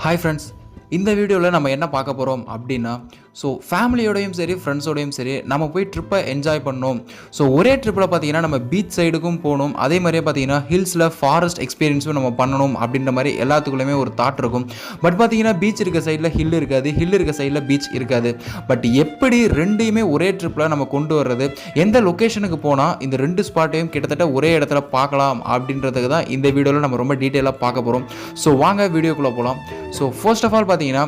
Hi friends இந்த வீடியோவில் நம்ம என்ன பார்க்க போகிறோம் அப்படின்னா ஸோ ஃபேமிலியோடையும் சரி ஃப்ரெண்ட்ஸோடையும் சரி நம்ம போய் ட்ரிப்பை என்ஜாய் பண்ணோம். ஸோ ஒரே ட்ரிப்பில் பார்த்தீங்கன்னா நம்ம பீச் சைடுக்கும் போகணும் அதே மாதிரியே பார்த்தீங்கன்னா ஹில்ஸில் ஃபாரஸ்ட் எக்ஸ்பீரியன்ஸும் நம்ம பண்ணணும் அப்படின்ற மாதிரி எல்லாத்துக்குள்ளேயுமே ஒரு தாட் இருக்கும். பட் பார்த்தீங்கன்னா பீச் இருக்க சைடில் ஹில் இருக்காது ஹில் இருக்க சைடில் பீச் இருக்காது. பட் எப்படி ரெண்டையுமே ஒரே ட்ரிப்பில் நம்ம கொண்டு வர்றது? எந்த லொக்கேஷனுக்கு போனால் இந்த ரெண்டு ஸ்பாட்டையும் கிட்டத்தட்ட ஒரே இடத்துல பார்க்கலாம் அப்படின்றதுக்கு தான் இந்த வீடியோவில் நம்ம ரொம்ப டீட்டெயிலாக பார்க்க போகிறோம் ஸோ வாங்க வீடியோக்குள்ளே போகலாம் ஸோ ஃபர்ஸ்ட் ஆஃப் ஆல் பார்த்தீங்கன்னா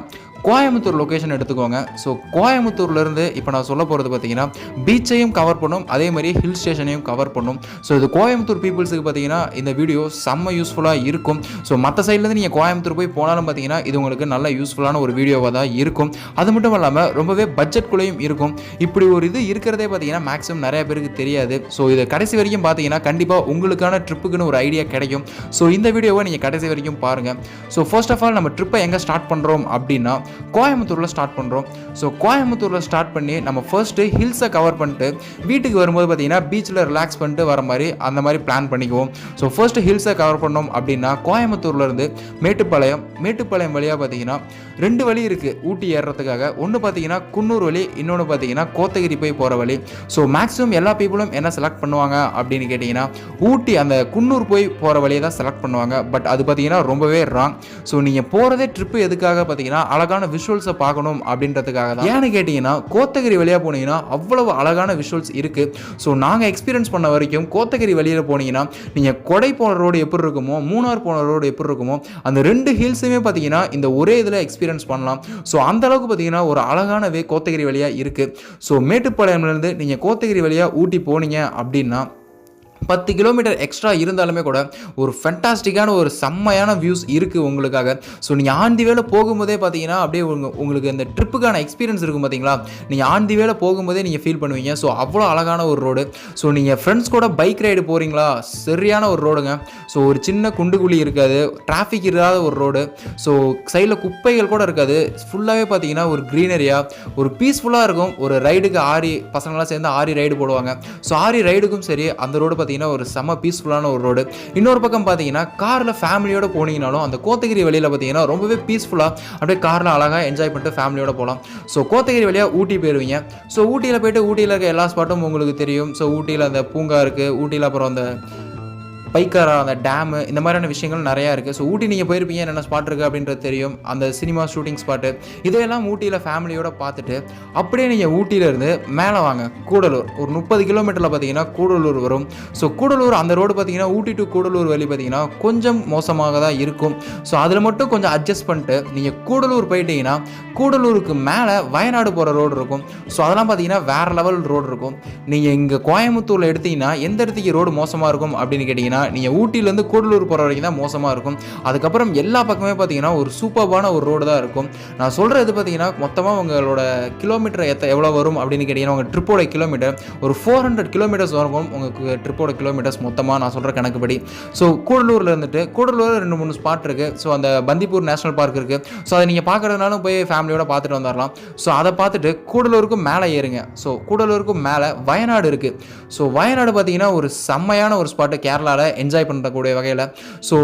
கோயம்புத்தூர் லொக்கேஷன் எடுத்துக்கோங்க. ஸோ கோயம்புத்தூர்லேருந்து இப்போ நான் சொல்ல போகிறது பார்த்தீங்கன்னா பீச்சையும் கவர் பண்ணும் அதே மாதிரி ஹில் ஸ்டேஷனையும் கவர் பண்ணும். ஸோ இது கோயம்புத்தூர் பீப்புள்ஸுக்கு பார்த்தீங்கன்னா இந்த வீடியோ செம்ம யூஸ்ஃபுல்லாக இருக்கும். ஸோ மற்ற சைட்லேருந்து நீங்கள் கோயம்புத்தூர் போய் போனாலும் பார்த்தீங்கன்னா இது உங்களுக்கு நல்ல யூஸ்ஃபுல்லான ஒரு வீடியோவாக தான் இருக்கும். அது மட்டும் இல்லாமல் ரொம்பவே பட்ஜெட்குள்ளேயும் இருக்கும். இப்படி ஒரு இது இருக்கிறதே பார்த்தீங்கன்னா மேக்ஸிமம் நிறைய பேருக்கு தெரியாது. ஸோ இதை கடைசி வரைக்கும் பார்த்தீங்கன்னா கண்டிப்பாக உங்களுக்கான ட்ரிப்புக்குன்னு ஒரு ஐடியா கிடைக்கும். ஸோ இந்த வீடியோவை நீங்கள் கடைசி வரைக்கும் பாருங்கள் ஸோ ஃபர்ஸ்ட் ஆஃப் ஆல் நம்ம ட்ரிப்பை எங்கே ஸ்டார்ட் பண்ணுறோம் அப்படின்னா கோயம்புத்தூரில் ஸ்டார்ட் பண்ணுறோம் ஸோ கோயம்புத்தூரில் ஸ்டார்ட் பண்ணி நம்ம ஃபர்ஸ்ட்டு ஹில்ஸை கவர் பண்ணிட்டு வீட்டுக்கு வரும்போது பார்த்தீங்கன்னா பீச்சில் ரிலாக்ஸ் பண்ணிட்டு வர மாதிரி அந்த மாதிரி பிளான் பண்ணிக்குவோம். ஸோ ஃபர்ஸ்ட்டு ஹில்ஸை கவர் பண்ணோம் அப்படின்னா கோயம்புத்தூர்லேருந்து மேட்டுப்பாளையம் மேட்டுப்பாளையம் வழியாக பார்த்தீங்கன்னா ரெண்டு வழி இருக்குது ஊட்டி ஏறுறதுக்காக ஒன்று பார்த்தீங்கன்னா குன்னூர் வழி இன்னொன்று பார்த்தீங்கன்னா கோத்தகிரி போய் போகிற வழி. ஸோ மேக்ஸிமம் எல்லா பீப்புளும் என்ன செலக்ட் பண்ணுவாங்க அப்படின்னு கேட்டிங்கன்னா ஊட்டி அந்த குன்னூர் போய் போகிற வழியை தான் செலக்ட் பண்ணுவாங்க. பட் அது பார்த்தீங்கன்னா ரொம்பவே ராங் ஸோ நீங்கள் போகிறதே ட்ரிப்பு எதுக்காக பார்த்தீங்கன்னா அழகான விஷுவல்ஸை பார்க்கணும் அப்படின்றதுக்காக தான். ஏன்னு கேட்டிங்கன்னா கோத்தகிரி வழியாக போனீங்கன்னா அவ்வளவு அழகான விஷுவல்ஸ் இருக்குது ஸோ நாங்கள் எக்ஸ்பீரியன்ஸ் பண்ண வரைக்கும் கோத்தகிரி வழியில் போனீங்கன்னா நீங்கள் கொடை போன ரோடு எப்படி இருக்குமோ மூணார் போன ரோடு எப்படி இருக்குமோ அந்த ரெண்டு ஹில்ஸுமே பார்த்தீங்கன்னா இந்த ஒரே இதில் எக்ஸ்பீரியன்ஸ் பண்ணலாம். ஸோ அந்த அளவுக்கு பார்த்தீங்கன்னா ஒரு அழகான வே கோத்தகிரி வழியாக இருக்குது ஸோ மேட்டுப்பாளையம்லேருந்து நீங்கள் கோத்தகிரி வழியாக ஊட்டி போனீங்க அப்படின்னா பத்து கிலோமீட்டர் எக்ஸ்ட்ரா இருந்தாலுமே கூட ஒரு ஃபென்டாஸ்டிக்கான ஒரு செம்மையான வியூஸ் இருக்குது உங்களுக்காக. ஸோ நீங்கள் ஆந்தி வேலை போகும்போதே பார்த்தீங்கன்னா அப்படியே உங்கள் உங்களுக்கு இந்த ட்ரிப்புக்கான எக்ஸ்பீரியன்ஸ் இருக்கும் பார்த்தீங்களா நீங்கள் ஆந்தி வேலை போகும்போதே நீங்கள் ஃபீல் பண்ணுவீங்க. ஸோ அவ்வளோ அழகான ஒரு ரோடு ஸோ நீங்கள் ஃப்ரெண்ட்ஸ் கூட பைக் ரைடு போகிறீங்களா சரியான ஒரு ரோடுங்க ஸோ ஒரு சின்ன குண்டுகுழி இருக்காது. டிராஃபிக் இல்லாத ஒரு ரோடு ஸோ சைடில் குப்பைகள் கூட இருக்காது. ஃபுல்லாகவே பார்த்தீங்கன்னா ஒரு க்ரீனரியாக ஒரு பீஸ்ஃபுல்லாக இருக்கும். ஒரு ரைடுக்கு ஆரி பசங்களாம் சேர்ந்து ஆரி ரைடு போடுவாங்க. ஸோ ஆரி ரைடுக்கும் சரி அந்த ரோடு பார்த்தீங்கன்னா பார்த்தீங்கன்னா ஒரு செம பீஸ்ஃபுல்லான ஒரு ரோடு இன்னொரு பக்கம் பார்த்தீங்கன்னா காரில் ஃபேமிலியோட போனீங்கனாலும் அந்த கோத்தகிரி வழியில் பார்த்தீங்கன்னா ரொம்பவே பீஸ்ஃபுல்லாக அப்படியே காரில் அழகாக என்ஜாய் பண்ணிட்டு ஃபேமிலியோட போகலாம். ஸோ கோத்தகிரி வழியாக ஊட்டி போயிடுவீங்க ஸோ ஊட்டியில் போயிட்டு ஊட்டியில் இருக்க எல்லா ஸ்பாட்டும் உங்களுக்கு தெரியும். ஸோ ஊட்டியில் அந்த பூங்கா இருக்குது ஊட்டியில் அப்புறம் அந்த பைக்காரா அந்த டேமு இந்த மாதிரியான விஷயங்கள் நிறையா இருக்குது ஸோ ஊட்டி நீங்கள் போயிருப்பீங்க என்னென்ன ஸ்பாட் இருக்குது அப்படின்றது தெரியும். அந்த சினிமா ஷூட்டிங் ஸ்பாட்டு இதையெல்லாம் ஊட்டியில் ஃபேமிலியோடு பார்த்துட்டு அப்படியே நீங்கள் ஊட்டியிலேருந்து மேலே வாங்க. கூடலூர். ஒரு முப்பது கிலோமீட்டரில் பார்த்தீங்கன்னா கூடலூர் வரும். ஸோ கூடலூர் அந்த ரோடு பார்த்தீங்கன்னா ஊட்டி டு கூடலூர் வழி பார்த்தீங்கன்னா கொஞ்சம் மோசமாக தான் இருக்கும். ஸோ அதில் மட்டும் கொஞ்சம் அட்ஜஸ்ட் பண்ணிட்டு நீங்கள் கூடலூர் போயிட்டீங்கன்னா கூடலூருக்கு மேலே வயநாடு போகிற ரோடு இருக்கும். ஸோ அதெல்லாம் பார்த்தீங்கன்னா வேறு லெவல் ரோடு இருக்கும். நீங்கள் இங்கே கோயம்புத்தூரில் எடுத்தீங்கன்னா எந்த இடத்துக்கு ரோடு மோசமாக இருக்கும் அப்படின்னு கேட்டிங்கன்னா நீங்கள் ஊட்டிலேருந்து கூடலூர் போகிற வரைக்கும் தான் மோசமாக இருக்கும். அதுக்கப்புறம் எல்லா பக்கமே பார்த்தீங்கன்னா ஒரு சூப்பர்பான ஒரு ரோடு தான் இருக்கும். நான் சொல்கிறது பார்த்தீங்கன்னா மொத்தமாக உங்களோட கிலோமீட்டர் எத்த எவ்வளோ வரும் அப்படின்னு கேட்டிங்கன்னா உங்கள் ட்ரிப்போட கிலோமீட்டர் ஒரு ஃபோர் ஹண்ட்ரட் கிலோமீட்டர்ஸ் வரும் உங்களுக்கு ட்ரிப்போட கிலோமீட்டர்ஸ் மொத்தமாக நான் சொல்கிற கணக்குப்படி. ஸோ கூடலூரில் இருந்துட்டு கூடலூரில் ரெண்டு மூணு ஸ்பாட் இருக்குது ஸோ அந்த பந்திப்பூர் நேஷனல் பார்க் இருக்குது ஸோ அதை நீங்கள் பார்க்குறதுனாலும் போய் ஃபேமிலியோட பார்த்துட்டு வந்துடலாம் ஸோ அதை பார்த்துட்டு கூடலூருக்கும் மேலே ஏறுங்க. ஸோ கூடலூருக்கும் மேலே வயநாடு இருக்குது ஸோ வயநாடு பார்த்தீங்கன்னா ஒரு செம்மையான ஒரு ஸ்பாட்டு கேரளாவில் என்ஜாய் பண்ணக்கூடிய வகையில். ஸோ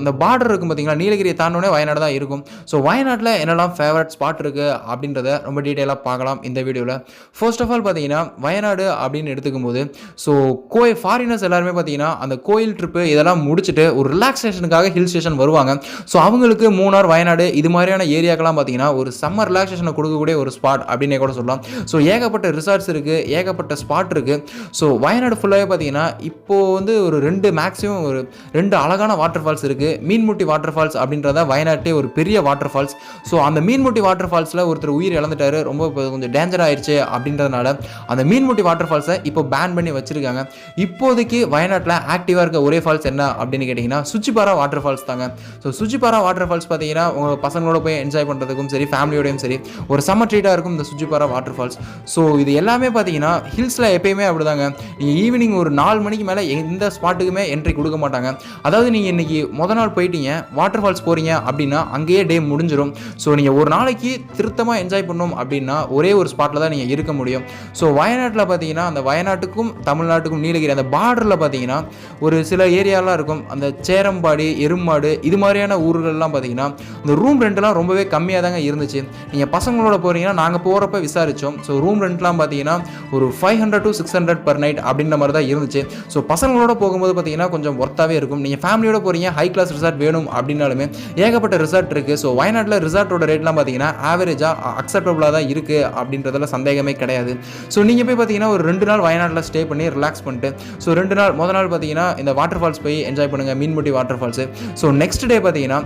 அந்த பார்டர் இருக்கும் பார்த்தீங்களா நீலகிரியை தாண்டோடனே வயநாடு தான் இருக்கும். ஸோ வயநாட்டில் என்னெல்லாம் ஃபேவரட் ஸ்பாட் இருக்குது அப்படின்றத ரொம்ப டீட்டெயிலாக பார்க்கலாம் இந்த வீடியோவில் ஃபர்ஸ்ட் ஆஃப் ஆல் பார்த்தீங்கன்னா வயநாடு அப்படின்னு எடுத்துக்கும் போது ஸோ கோயில் ஃபாரினர்ஸ் எல்லாருமே பார்த்தீங்கன்னா அந்த கோயில் ட்ரிப்பு இதெல்லாம் முடிச்சுட்டு ஒரு ரிலாக்ஸேஷனுக்காக ஹில் ஸ்டேஷன் வருவாங்க. ஸோ அவங்களுக்கு மூணார் வயநாடு இது மாதிரியான ஏரியாக்கெல்லாம் பார்த்தீங்கன்னா ஒரு சம்மர் ரிலாக்ஸேஷனை கொடுக்கக்கூடிய ஒரு ஸ்பாட் அப்படின்னே கூட சொல்லலாம். ஸோ ஏகப்பட்ட ரிசார்ட்ஸ் இருக்குது ஏகப்பட்ட ஸ்பாட் இருக்குது ஸோ வயநாடு ஃபுல்லாகவே பார்த்தீங்கன்னா இப்போது வந்து ஒரு ரெண்டு மேக்ஸ் மேக்ஸிமம் ஒரு ரெண்டு அழகான வாட்டர் ஃபால்ஸ் இருக்குது மீன்முட்டி வாட்டர் ஃபால்ஸ் அப்படின்றத வயநாட்டே ஒரு பெரிய வாட்டர் ஃபால்ஸ் ஸோ அந்த மீன்முட்டி வாட்டர் ஃபால்ஸில் ஒருத்தர் உயிர் இழந்துட்டாரு. ரொம்ப கொஞ்சம் டேஞ்சர் ஆயிடுச்சு அப்படின்றதுனால அந்த மீன்முட்டி வாட்டர் ஃபால்ஸை இப்போ பேன் பண்ணி வச்சுருக்காங்க. இப்போதைக்கு வயநாட்டில் ஆக்டிவாக இருக்க ஒரே ஃபால்ஸ் என்ன அப்படின்னு கேட்டிங்கன்னா சுச்சிபாரா வாட்டர் ஃபால்ஸ் தாங்க. ஸோ சுச்சிபாரா வாட்டர் ஃபால்ஸ் பார்த்தீங்கன்னா உங்கள் பசங்களோட போய் என்ஜாய் பண்ணுறதுக்கும் சரி ஃபேமிலியோடையும் சரி ஒரு சம்மர் ட்ரீட்டாக இருக்கும் இந்த சுச்சிபாரா வாட்டர் ஃபால்ஸ் ஸோ இது எல்லாமே பார்த்தீங்கன்னா ஹில்ஸில் எப்பயுமே அப்படிதாங்க. நீங்கள் ஈவினிங் ஒரு நாலு மணிக்கு மேலே எந்த ஸ்பாட்டுக்குமே என்ட்ரி என்ட்ரி கொடுக்க மாட்டாங்க. அதாவது நீங்கள் இன்றைக்கி முத நாள் போயிட்டீங்க வாட்டர் ஃபால்ஸ் போகிறீங்க அப்படின்னா அங்கேயே டே முடிஞ்சிடும் ஸோ நீங்கள் ஒரு நாளைக்கு திருத்தமாக என்ஜாய் பண்ணணும் அப்படின்னா ஒரே ஒரு ஸ்பாட்டில் தான் நீங்கள் இருக்க முடியும். ஸோ வயநாட்டில் பார்த்தீங்கன்னா அந்த வயநாட்டுக்கும் தமிழ்நாட்டுக்கும் நீலகிரி அந்த பார்டரில் பார்த்தீங்கன்னா ஒரு சில ஏரியாலாம் இருக்கும். அந்த சேரம்பாடி எருமாடு இது மாதிரியான ஊர்கள்லாம் பார்த்தீங்கன்னா இந்த ரூம் ரெண்ட்லாம் ரொம்பவே கம்மியாக தாங்க இருந்துச்சு. நீங்கள் பசங்களோட போகிறீங்கன்னா நாங்கள் போகிறப்ப விசாரித்தோம் ஸோ ரூம் ரெண்ட்லாம் பார்த்தீங்கன்னா ஒரு five hundred to six hundred per night அப்படின்ற மாதிரி தான் இருந்துச்சு. ஸோ பசங்களோட போகும்போது பார்த்தீங்கன்னா கொஞ்சம் ஒர்த்தாகவே இருக்கும். நீங்கள் ஃபேமிலியோட போகிறீங்க ஹை கிளாஸ் ரிசார்ட் வேணும் அப்படின்னாலுமே ஏகப்பட்ட ரிசார்ட் இருக்குது ஸோ வயநாட்டில் ரிசார்ட்டோட ரேட்லாம் பார்த்தீங்கன்னா ஆவரேஜாக அக்செப்டபுளாக தான் இருக்குது அப்படின்றதுல சந்தேகமே கிடையாது. ஸோ நீங்கள் போய் பார்த்தீங்கன்னா ஒரு ரெண்டு நாள் வயநாட்டில் ஸ்டே பண்ணி ரிலாக்ஸ் பண்ணிட்டு ஸோ ரெண்டு நாள் முத நாள் பார்த்தீங்கன்னா இந்த வாட்டர் ஃபால்ஸ் போய் என்ஜாய் பண்ணுங்கள் Meenmutty water falls so next day பார்த்தீங்கன்னா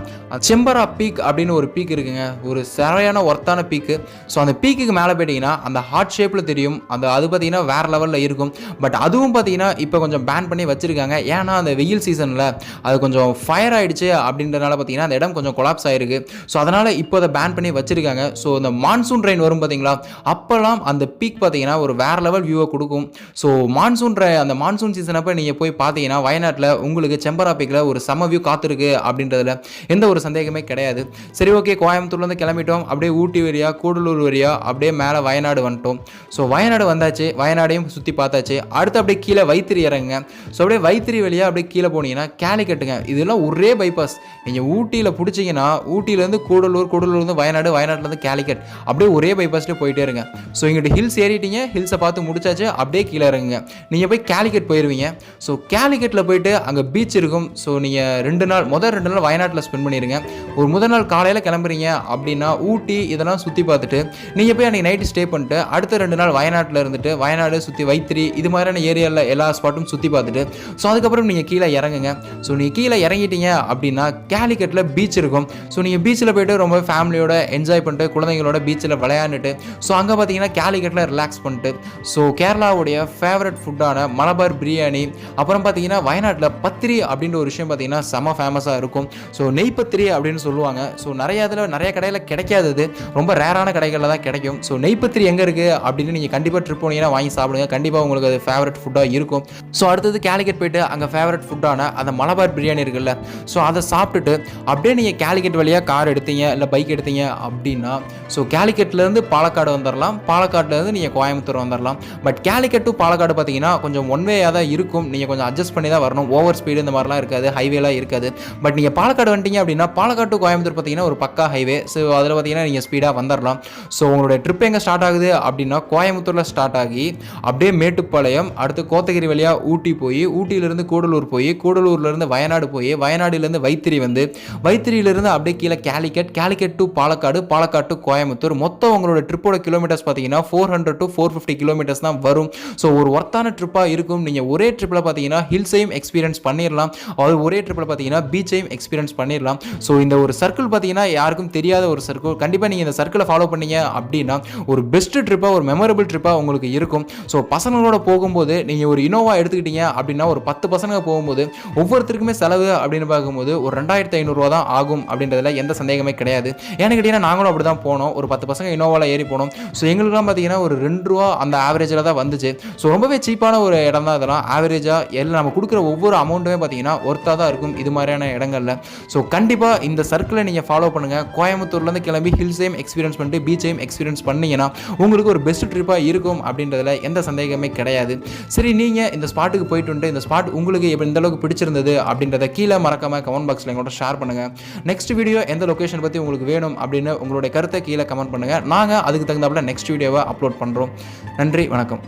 செம்பரா பீக் அப்படின்னு ஒரு பீக் இருக்குங்க. ஒரு சரியான ஒர்த்தான பீக்கு ஸோ அந்த பீக்குக்கு மேலே போயிட்டீங்கன்னா அந்த ஹார்ட் ஷேப்பில் தெரியும். அந்த அது பார்த்தீங்கன்னா வேறு லெவலில் இருக்கும். பட் அதுவும் பார்த்தீங்கன்னா இப்போ கொஞ்சம் பேன் பண்ணி வச்சுருக்காங்க. ஏன்னா ஆனால் அந்த வெயில் சீசனில் அது கொஞ்சம் ஃபயர் ஆகிடுச்சு அப்படின்றனால பார்த்தீங்கன்னா அந்த இடம் கொஞ்சம் கொலாப்ஸ் ஆயிருக்கு. ஸோ அதனால் இப்போ அதை பேன் பண்ணி வச்சிருக்காங்க. ஸோ இந்த மான்சூன் ரெயின் வரும் பார்த்தீங்களா? அப்போல்லாம் அந்த பீக் பார்த்தீங்கன்னா ஒரு வேறு லெவல் வியூவை கொடுக்கும். ஸோ மான்சூன் அந்த மான்சூன் சீசன் அப்போ நீங்கள் போய் பார்த்தீங்கன்னா வயநாட்டில் உங்களுக்கு செம்பரா பீக்கில் ஒரு செம வியூ காத்திருக்கு அப்படின்றதுல எந்த ஒரு சந்தேகமே கிடையாது. சரி ஓகே கோயம்புத்தூர்லேருந்து கிளம்பிட்டோம். அப்படியே ஊட்டி வழியா கூடலூர் வழியா அப்படியே மேலே வயநாடு வந்துட்டோம். ஸோ வயநாடு வந்தாச்சு. வயநாடையும் சுற்றி பார்த்தாச்சு. அடுத்து அப்படியே கீழே வைத்திரி இறங்குங்க. ஸோ அப்படியே வைத்திரி வழியாக அப்படியே கீழே போனீங்கன்னா கேலிக்கட்டுங்க இதெல்லாம் ஒரே பைபாஸ் நீங்கள் ஊட்டியில் பிடிச்சிங்கன்னா ஊட்டியிலேருந்து கூடலூர் கூடலூர்லேருந்து வயநாடு வயநாட்டிலேருந்து கேலிக்கட் அப்படியே ஒரே பைபாஸ்லேயே போயிட்டே இருங்க. ஸோ இங்கிட்ட ஹில்ஸ் ஏறிட்டீங்க ஹில்ஸை பார்த்து முடிச்சாச்சு அப்படியே கீழே இறங்குங்க. நீங்கள் போய் கேலிக்கட் போயிடுவீங்க ஸோ கேலிக்கட்டில் போயிட்டு அங்கே பீச் இருக்கும். ஸோ நீங்கள் ரெண்டு நாள் முதல் ரெண்டு நாள் வயநாட்டில் ஸ்பெண்ட் பண்ணிடுங்க ஒரு முதல் நாள் காலையில் கிளம்புறீங்க அப்படின்னா ஊட்டி இதெல்லாம் சுற்றி பார்த்துட்டு நீங்கள் போய் அன்றைக்கி நைட்டு ஸ்டே பண்ணிட்டு அடுத்த ரெண்டு நாள் வயநாட்டில் இருந்துட்டு வயநாடு சுற்றி வைத்திரி இது மாதிரியான ஏரியாவில் எல்லா ஸ்பாட்டும் சுற்றி பார்த்துட்டு ஸோ அதுக்கப்புறம் நீங்கள் கீழே இறங்குங்க. ஸோ நீங்கள் கீழே இறங்கிட்டீங்க அப்படின்னா கேலிக்கட்டில் பீச் இருக்கும். ஸோ நீங்கள் பீச்சில் போயிட்டு ரொம்ப ஃபேமிலியோட என்ஜாய் பண்ணிட்டு குழந்தைங்களோட பீச்சில் விளையாண்டுட்டு ஸோ அங்கே பார்த்தீங்கன்னா கேலிக்கட்டில் ரிலாக்ஸ் பண்ணிட்டு ஸோ கேரளாவுடைய ஃபேவரட் ஃபுட்டான மலபார் பிரியாணி அப்புறம் பார்த்தீங்கன்னா வயநாட்டில் பத்திரி அப்படின்ற ஒரு விஷயம் பார்த்தீங்கன்னா செம ஃபேமஸாக இருக்கும். ஸோ நெய் பத்திரி அப்படின்னு சொல்லுவாங்க. ஸோ நிறைய இதில் நிறைய கடையில் கிடைக்காதது ரொம்ப ரேரான கடைகளில் தான் கிடைக்கும். ஸோ நெய் பத்திரி எங்கே இருக்குது அப்படின்னு நீங்கள் கண்டிப்பாக ட்ரிப் போனீங்கன்னா வாங்கி சாப்பிடுங்க. கண்டிப்பாக உங்களுக்கு அது ஃபேவரட் ஃபுட்டாக இருக்கும். ஸோ அடுத்தது கேலிக்கட் போயிட்டு அங்கே ஃபேவரட் ஃபுட்டான அந்த மலபார் பிரியாணி இருக்குல்ல. ஸோ அதை சாப்பிட்டுட்டு அப்படியே நீங்கள் கேலிக்கட் வழியாக கார் எடுத்தீங்க இல்லை பைக் எடுத்தீங்க அப்படின்னா ஸோ கேலிக்கட்லேருந்து பாலக்காடு வந்துடலாம் பாலக்காட்லேருந்து நீங்கள் கோயம்புத்தூர் வந்துடலாம் பட் கேலிக்கட் டு பாலக்காடு பார்த்தீங்கன்னா கொஞ்சம் ஒன்வேயாக தான் இருக்கும். நீங்கள் கொஞ்சம் அட்ஜஸ்ட் பண்ணி தான் வரணும். ஓவர் ஸ்பீடு இந்த மாதிரிலாம் இருக்காது ஹைவேலாம் இருக்காது. பட் நீங்கள் பாலக்காடு வந்துட்டீங்க அப்படின்னா பாலக்காடு டு கோயம்புத்தூர் பார்த்தீங்கன்னா ஒரு பக்கா ஹைவே ஸோ அதில் பார்த்தீங்கன்னா நீங்கள் ஸ்பீடாக வந்துடலாம் ஸோ உங்களுடைய ட்ரிப் எங்கே ஸ்டார்ட் ஆகுது அப்படின்னா கோயம்புத்தூரில் ஸ்டார்ட் ஆகி அப்படியே மேட்டுப்பாளையம் அடுத்து கோத்தகிரி வழியாக ஊட்டி போய் ஊட்டியிலேருந்து கூடலூர் போய் கூடலூர்லேருந்து வயநாடு போய் வயநாடுலேருந்து வைத்திரி வந்து வைத்திரியிலேருந்து அப்படியே கீழே கேலிக்கட் கேலிக்கட் டு பாலக்காடு பாலக்காடு டு கோயம்புத்தூர். மொத்தம் உங்களோட ட்ரிப்போட கிலோமீட்டர்ஸ் பார்த்தீங்கன்னா four hundred to four fifty kilometres தான் வரும். ஸோ ஒரு ஒர்த்தான ட்ரிப்பாக இருக்கும். நீங்கள் ஒரே ட்ரிப்பில் பார்த்தீங்கன்னா ஹில்ஸையும் எக்ஸ்பீரியன்ஸ் பண்ணிடலாம் அது ஒரே ட்ரிப்பில் பார்த்தீங்கன்னா பீச்சையும் எக்ஸ்பீரியன்ஸ் பண்ணிடலாம் ஸோ இந்த ஒரு சர்க்கிள் பார்த்தீங்கன்னா யாருக்கும் தெரியாத ஒரு சர்க்கிள் கண்டிப்பாக நீங்கள் இந்த சர்க்கிளை ஃபாலோ பண்ணீங்க அப்படின்னா ஒரு பெஸ்ட் ட்ரிப்பாக ஒரு மெமரபிள் ட்ரிப்பாக உங்களுக்கு இருக்கும். ஸோ பசங்களோட போகும்போது நீங்கள் ஒரு இனோவா எடுத்துக்கிட்டீங்க அப்படின்னா ஒரு பத்து பசங்க போகும்போது ஒவ்வொருத்தருக்குமே செலவு அப்படின்னு பார்க்கும்போது ஒரு ரெண்டாயிரத்தி ஐநூறுரூவா தான் ஆகும் அப்படின்றதுல எந்த சந்தேகமே கிடையாது. ஏன்னு கேட்டிங்கன்னா நாங்களும் அப்படி தான் போனோம். ஒரு பத்து பசங்க இனோவாவில் ஏறி போனோம். ஸோ எங்களுக்குலாம் பார்த்தீங்கன்னா ஒரு ரெண்டு ரூபா அந்த ஆவரேஜில் தான் வந்துச்சு. ஸோ ரொம்பவே சீப்பான ஒரு இடம் தான் இதெல்லாம் ஆவரேஜாக எல்லாம் நம்ம கொடுக்குற ஒவ்வொரு அமௌண்ட்டுமே பார்த்தீங்கன்னா ஒர்த்தாக தான் இருக்கும் இது மாதிரியான இடங்களில். ஸோ கண்டிப்பாக இந்த சர்க்கிளை நீங்கள் ஃபாலோ பண்ணுங்கள் கோயம்புத்தூர்லேருந்து கிளம்பி ஹில்ஸையும் எக்ஸ்பீரியன்ஸ் பண்ணிட்டு பீச்சையும் எக்ஸ்பீரியன்ஸ் பண்ணீங்கன்னா உங்களுக்கு ஒரு பெஸ்ட் ட்ரிப்பாக இருக்கும் அப்படின்றதுல எந்த சந்தேகமே கிடையாது. சரி நீங்கள் இந்த ஸ்பாட்டுக்கு போயிட்டு வந்துட்டு இந்த ஸ்பாட் உங்களுக்கு எப்படி எந்த அளவுக்கு பிடிச்சிருந்தது அப்படின்றத கீழே மறக்காம கமெண்ட் பாக்ஸில் எங்களோட ஷேர் பண்ணுங்கள் நெக்ஸ்ட் வீடியோ எந்த லொக்கேஷன் பற்றி உங்களுக்கு வேணும் அப்படின்னு உங்களுடைய கருத்தை கீழே கமெண்ட் பண்ணுங்கள் நாங்கள் அதுக்கு தகுந்தாப்பில் நெக்ஸ்ட் வீடியோவை அப்லோட் பண்ணுறோம் நன்றி வணக்கம்.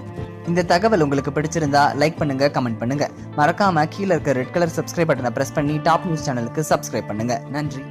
இந்த தகவல் உங்களுக்கு பிடிச்சிருந்தா லைக் பண்ணுங்க கமெண்ட் பண்ணுங்க. மறக்காம கீழே இருக்க ரெட் கலர் சப்ஸ்கிரைப் பட்டனை பிரஸ் பண்ணி டாப் நியூஸ் சேனலுக்கு சப்ஸ்கிரைப் பண்ணுங்க. நன்றி